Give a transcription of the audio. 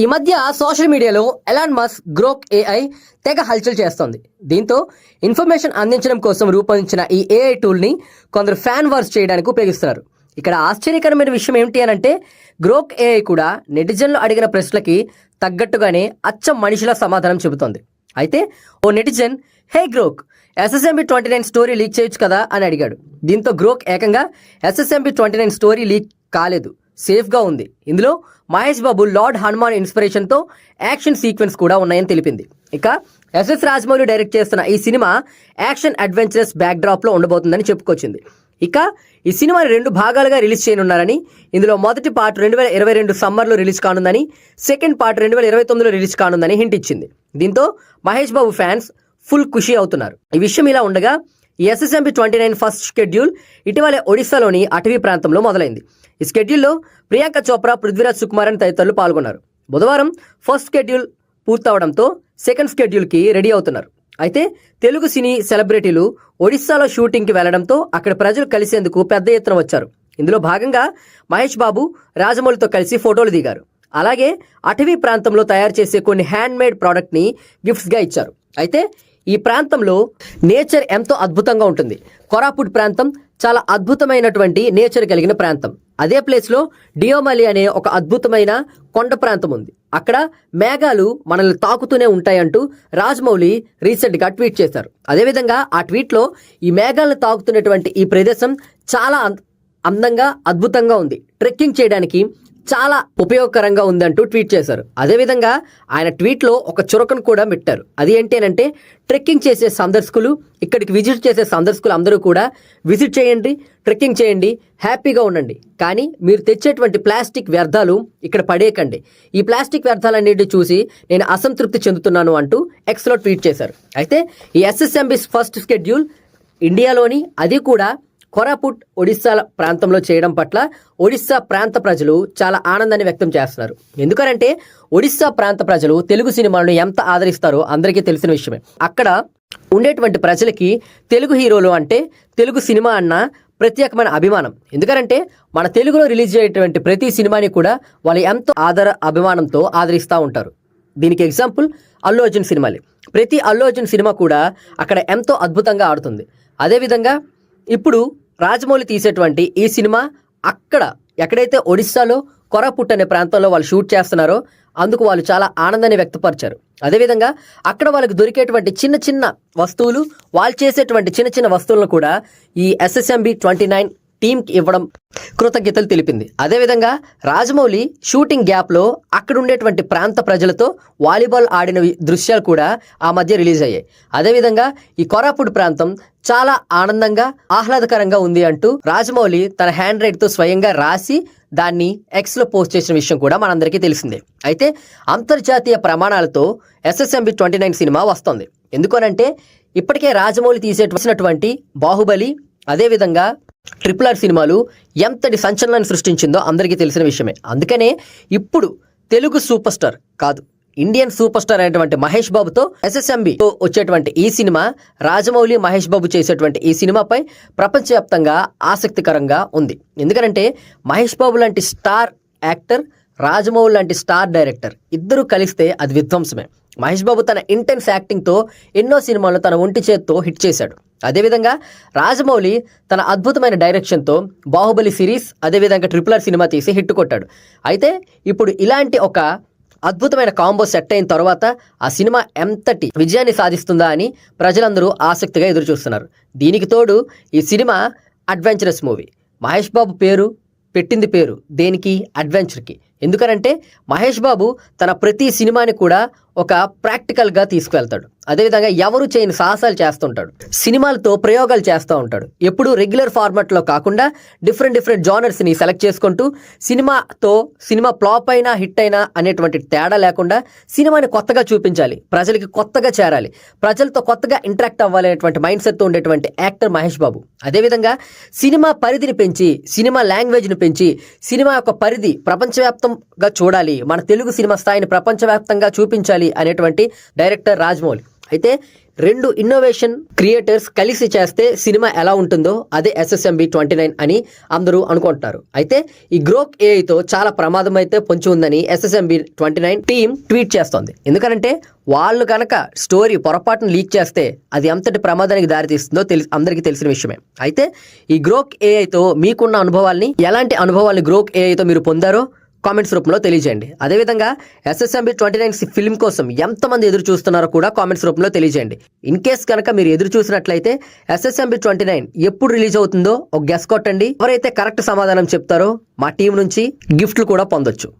ఈ మధ్య సోషల్ మీడియాలో ఎలాన్ మస్ గ్రోక్ ఏఐ తెగ హల్చల్ చేస్తోంది. దీంతో ఇన్ఫర్మేషన్ అందించడం కోసం రూపొందించిన ఈ ఏఐ టూల్ని కొందరు ఫ్యాన్ వర్స్ చేయడానికి ఉపయోగిస్తున్నారు. ఇక్కడ ఆశ్చర్యకరమైన విషయం ఏమిటి అని అంటే గ్రోక్ ఏఐ కూడా నెటిజన్లు అడిగిన ప్రశ్నలకి తగ్గట్టుగానే అచ్చం మనిషిలా సమాధానం చెబుతోంది. అయితే ఓ netizen hey Grok SSMB twenty nine story leak చేయొచ్చు కదా? అని అడిగాడు. దీంతో గ్రోక్ ఏకంగా SSMB twenty nine story leak కాలేదు. సేఫ్గా ఉంది. ఇందులో మహేష్ బాబు లార్డ్ హనుమాన్ ఇన్స్పిరేషన్తో యాక్షన్ సీక్వెన్స్ కూడా ఉన్నాయని తెలిపింది. ఇక ఎస్ఎస్ రాజమౌళి డైరెక్ట్ చేస్తున్న ఈ సినిమా యాక్షన్ అడ్వెంచరస్ బ్యాక్డ్రాప్లో ఉండబోతుందని చెప్పుకొచ్చింది. ఇక ఈ సినిమాని రెండు భాగాలుగా రిలీజ్ చేయనున్నారని ఇందులో మొదటి పార్ట్ రెండు వేల ఇరవై రెండు సమ్మర్లో రిలీజ్ కానుందని సెకండ్ పార్ట్ రెండు వేల ఇరవై తొమ్మిదిలో రిలీజ్ కానుందని హింట్ ఇచ్చింది. దీంతో మహేష్ బాబు ఫ్యాన్స్ ఫుల్ ఖుషి అవుతున్నారు. ఈ విషయం ఇలా ఉండగా SSMB twenty nine first schedule ఇటీవలే ఒడిశాలోని అటవీ ప్రాంతంలో మొదలైంది. ఈ షెడ్యూల్లో ప్రియాంక చోప్రా పృథ్వీరాజ్ సుకుమారన్ తదితరులు పాల్గొన్నారు. బుధవారం ఫస్ట్ షెడ్యూల్ పూర్తవడంతో సెకండ్ షెడ్యూల్కి రెడీ అవుతున్నారు. అయితే తెలుగు సినీ సెలబ్రిటీలు ఒడిశాలో షూటింగ్కి వెళ్ళడంతో అక్కడ ప్రజలు కలిసేందుకు పెద్ద ఎత్తున వచ్చారు. ఇందులో భాగంగా మహేష్ బాబు రాజమౌళితో కలిసి ఫోటోలు దిగారు. అలాగే అటవీ ప్రాంతంలో తయారు చేసే కొన్ని హ్యాండ్ మేడ్ ప్రోడక్ట్ని గిఫ్ట్స్గా ఇచ్చారు. అయితే ఈ ప్రాంతంలో నేచర్ ఎంతో అద్భుతంగా ఉంటుంది. కొరాపుట్ ప్రాంతం చాలా అద్భుతమైనటువంటి నేచర్ కలిగిన ప్రాంతం. అదే ప్లేస్లో డియోమలి అనే ఒక అద్భుతమైన కొండ ప్రాంతం ఉంది. అక్కడ మేఘాలు మనల్ని తాకుతూనే ఉంటాయంటూ రాజమౌళి రీసెంట్గా ట్వీట్ చేశారు. అదేవిధంగా ఆ ట్వీట్లో ఈ మేఘాలను తాకుతున్నటువంటి ఈ ప్రదేశం చాలా అందంగా అద్భుతంగా ఉంది. ట్రెక్కింగ్ చేయడానికి చాలా ఉపయోగకరంగా ఉందంటూ ట్వీట్ చేశారు. అదేవిధంగా ఆయన ట్వీట్లో ఒక చురకను కూడా పెట్టారు అది ఏంటంటే ట్రెక్కింగ్ చేసే సందర్శకులు ఇక్కడికి విజిట్ చేసే సందర్శకులు అందరూ కూడా విజిట్ చేయండి ట్రెక్కింగ్ చేయండి హ్యాపీగా ఉండండి. కానీ మీరు తెచ్చేటువంటి ప్లాస్టిక్ వ్యర్థాలు ఇక్కడ పడేయకండి. ఈ ప్లాస్టిక్ వ్యర్థాలన్నిటి చూసి నేను అసంతృప్తి చెందుతున్నాను అంటూ ఎక్స్లో ట్వీట్ చేశారు. అయితే ఈ ఎస్ఎస్ఎంబి ఫస్ట్ షెడ్యూల్ ఇండియాలోని అది కూడా కొరాపుట్ ఒడిస్సా ప్రాంతంలో చేయడం పట్ల ఒడిస్సా ప్రాంత ప్రజలు చాలా ఆనందాన్ని వ్యక్తం చేస్తున్నారు. ఎందుకనంటే ఒడిస్సా ప్రాంత ప్రజలు తెలుగు సినిమాలను ఎంత ఆదరిస్తారో అందరికీ తెలిసిన విషయమే. అక్కడ ఉండేటువంటి ప్రజలకి తెలుగు హీరోలు అంటే తెలుగు సినిమా అన్న ప్రత్యేకమైన అభిమానం. ఎందుకంటే మన తెలుగులో రిలీజ్ అయ్యేటువంటి ప్రతి సినిమాని కూడా వాళ్ళు ఎంతో ఆదర అభిమానంతో ఆదరిస్తూ ఉంటారు. దీనికి ఎగ్జాంపుల్ అల్లు అర్జున్ సినిమాలే. ప్రతి అల్లు అర్జున్ సినిమా కూడా అక్కడ ఎంతో అద్భుతంగా ఆడుతుంది. అదేవిధంగా ఇప్పుడు రాజమౌళి తీసేటువంటి ఈ సినిమా అక్కడ ఎక్కడైతే ఒడిస్సాలో కొరపుట్ అనే ప్రాంతంలో వాళ్ళు షూట్ చేస్తున్నారో అందుకు వాళ్ళు చాలా ఆనందాన్ని వ్యక్తపరిచారు. అదేవిధంగా అక్కడ వాళ్ళకి దొరికేటువంటి చిన్న చిన్న వస్తువులు వాళ్ళు చేసేటువంటి చిన్న చిన్న వస్తువులను కూడా ఈ ఎస్ఎస్ఎంబి ట్వంటీ నైన్ టీంకి ఇవ్వడం కృతజ్ఞతలు తెలిపింది. అదేవిధంగా రాజమౌళి షూటింగ్ గ్యాప్లో అక్కడుండేటువంటి ప్రాంత ప్రజలతో వాలీబాల్ ఆడిన దృశ్యాలు కూడా ఆ మధ్య రిలీజ్ అయ్యాయి. అదేవిధంగా ఈ కొరాపుడు ప్రాంతం చాలా ఆనందంగా ఆహ్లాదకరంగా ఉంది అంటూ రాజమౌళి తన హ్యాండ్ రైట్తో స్వయంగా రాసి దాన్ని ఎక్స్లో పోస్ట్ చేసిన విషయం కూడా మనందరికీ తెలిసిందే. అయితే అంతర్జాతీయ ప్రమాణాలతో ఎస్ఎస్ఎంబి ట్వంటీ నైన్ సినిమా వస్తుంది. ఎందుకనంటే ఇప్పటికే రాజమౌళి తీసేటువంటి బాహుబలి అదేవిధంగా ట్రిపుల్ ఆర్ సినిమాలు ఎంతటి సంచలనాన్ని సృష్టించిందో అందరికీ తెలిసిన విషయమే. అందుకనే ఇప్పుడు తెలుగు సూపర్ స్టార్ కాదు ఇండియన్ సూపర్ స్టార్ అయినటువంటి మహేష్ బాబుతో ఎస్ఎస్ఎంబితో వచ్చేటువంటి ఈ సినిమా రాజమౌళి మహేష్ బాబు చేసేటువంటి ఈ సినిమాపై ప్రపంచవ్యాప్తంగా ఆసక్తికరంగా ఉంది. ఎందుకంటే మహేష్ బాబు లాంటి స్టార్ యాక్టర్ రాజమౌళి లాంటి స్టార్ డైరెక్టర్ ఇద్దరు కలిస్తే అది విధ్వంసమే. మహేష్ బాబు తన ఇంటెన్స్ యాక్టింగ్తో ఎన్నో సినిమాలు తన ఒంటి చేత్తో హిట్ చేశాడు. అదేవిధంగా రాజమౌళి తన అద్భుతమైన డైరెక్షన్తో బాహుబలి సిరీస్ అదేవిధంగా ట్రిపులర్ సినిమా తీసి హిట్ కొట్టాడు. అయితే ఇప్పుడు ఇలాంటి ఒక అద్భుతమైన కాంబో సెట్ అయిన తర్వాత ఆ సినిమా ఎంతటి విజయాన్ని సాధిస్తుందా అని ప్రజలందరూ ఆసక్తిగా ఎదురుచూస్తున్నారు. దీనికి తోడు ఈ cinema adventurous movie Mahesh Babu పేరు పెట్టింది పేరు దేనికి? అడ్వెంచర్కి ఎందుకనంటే మహేష్ బాబు తన ప్రతి సినిమాని కూడా ఒక ప్రాక్టికల్గా తీసుకువెళ్తాడు. అదేవిధంగా ఎవరు చేయని సాహసాలు చేస్తుంటాడు. సినిమాలతో ప్రయోగాలు చేస్తూ ఉంటాడు. ఎప్పుడు రెగ్యులర్ ఫార్మాట్లో కాకుండా డిఫరెంట్ డిఫరెంట్ జానర్స్ని సెలెక్ట్ చేసుకుంటూ సినిమాతో సినిమా ఫ్లాప్ అయినా హిట్ అయినా అనేటువంటి తేడా లేకుండా సినిమాని కొత్తగా చూపించాలి. ప్రజలకి కొత్తగా చేరాలి. ప్రజలతో కొత్తగా ఇంటరాక్ట్ అవ్వాలనేటువంటి మైండ్ సెట్తో ఉండేటువంటి యాక్టర్ మహేష్ బాబు. అదేవిధంగా సినిమా పరిధిని పెంచి సినిమా లాంగ్వేజ్ని పెంచి సినిమా యొక్క పరిధి ప్రపంచవ్యాప్తంగా చూడాలి. మన తెలుగు సినిమా స్థాయిని ప్రపంచవ్యాప్తంగా చూపించాలి అనేటువంటి డైరెక్టర్ రాజమౌళి. అయితే రెండు ఇన్నోవేషన్ క్రియేటర్స్ కలిసి చేస్తే సినిమా ఎలా ఉంటుందో అదే ఎస్ఎస్ఎంబి ట్వంటీ నైన్ అని అందరూ అనుకుంటున్నారు. అయితే ఈ గ్రోక్ ఏఐతో చాలా ప్రమాదం అయితే పొంచి ఉందని SSMB twenty nine team tweet చేస్తోంది. ఎందుకంటే వాళ్ళు కనుక స్టోరీ పొరపాటును లీక్ చేస్తే అది ఎంతటి ప్రమాదానికి దారితీస్తుందో తెలిసి అందరికీ తెలిసిన విషయమే. అయితే ఈ గ్రోక్ ఏఐతో మీకున్న అనుభవాల్ని ఎలాంటి అనుభవాల్ని గ్రోక్ ఏఐతో మీరు పొందారో కామెంట్స్ రూపంలో తెలియజేయండి. అదేవిధంగా ఎస్ఎస్ఎంబి ట్వంటీ నైన్ ఫిల్మ్ కోసం ఎంతమంది ఎదురు చూస్తున్నారో కూడా కామెంట్స్ రూపంలో తెలియజేయండి. ఇన్ కేస్ కనుక మీరు ఎదురు చూసినట్లయితే ఎస్ఎస్ఎంబి ట్వంటీ నైన్ ఎప్పుడు రిలీజ్ అవుతుందో ఒక గెస్ కొట్టండి. ఎవరైతే కరెక్ట్ సమాధానం చెప్తారో మా టీం నుంచి గిఫ్ట్లు కూడా పొందొచ్చు.